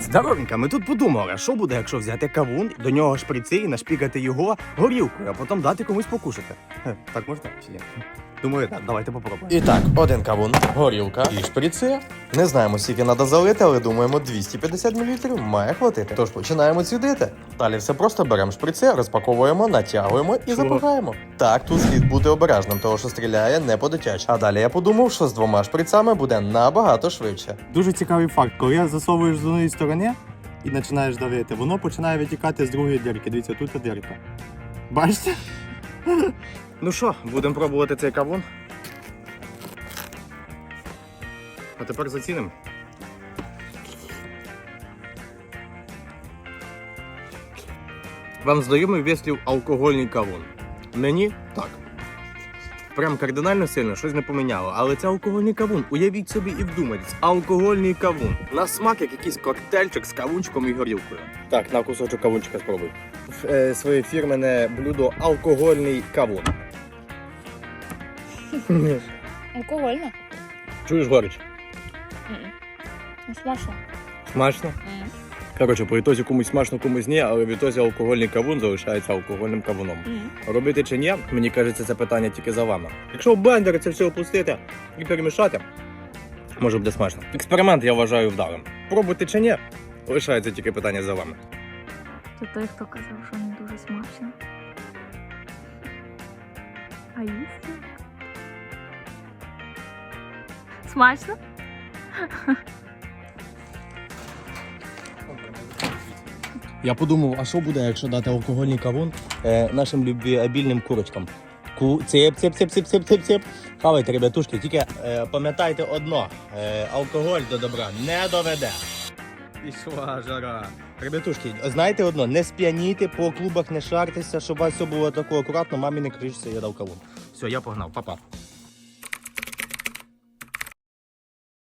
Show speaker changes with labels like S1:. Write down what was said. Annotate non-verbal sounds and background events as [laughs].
S1: Здоровенька, ми тут подумали, що буде, якщо взяти кавун, до нього шприци і нашпікати його горілкою, а потім дати комусь покушати. Так можна чи ні? Думаю, так, давайте попробуємо.
S2: І так, один кавун, горілка і шприци. Не знаємо, скільки треба залити, але думаємо, 250 мл має хватити. Тож починаємо цідити. Далі все просто беремо шприци, розпаковуємо, натягуємо і запихаємо. Так, тут слід бути обережним, тому що стріляє не по дитячі. А далі я подумав, що з двома шприцами буде набагато швидше.
S3: Дуже цікавий факт, коли я засовуєш з однієї сторони і починаєш давити, воно починає витікати з другої дірки. Дивіться, тут дірка. Бачите? [laughs]
S1: Ну що, будемо пробувати цей кавун. А тепер зацінимо. Вам знайомий вислів алкогольний кавун? Мені так. Прям кардинально сильно щось не поміняло. Але це алкогольний кавун. Уявіть собі і вдумайтесь. Алкогольний кавун. На смак як якийсь коктейльчик з кавунчиком і горілкою. Так, на кусочок кавунчика спробуй. Е, своє фірменне блюдо алкогольний кавун. [laughs]
S4: Алкогольно?
S1: Чуєш.
S4: Ну, смачно.
S1: Смачно? Коротше, по ітозі комусь смачно, комусь ні, але в ітозі алкогольний кавун залишається алкогольним кавуном.
S4: М.
S1: Робити чи ні, мені кажеться, це питання тільки за вами. Якщо в блендер це все опустити і перемішати, може буде смачно. Експеримент я вважаю вдалим. Пробувати чи ні, лишається тільки питання за вами.
S5: Це той, хто казав, що не дуже смачно. А їсти? Смачно?
S1: Я подумав, а що буде, якщо дати алкогольний кавун е, нашим любвіабільним курочкам? Ку цеп, цеп, цеп, цеп, цеп, цеп, цеп. Хавайте, ребятушки, тільки е, пам'ятайте одно: е, алкоголь до добра не доведе. Пішла жара. Ребятушки, знаєте одно, не сп'янійте, по клубах не шартеся, щоб у вас все було тако акуратно, мамі не кричиться, я дав кавун. Все, я погнав, папа.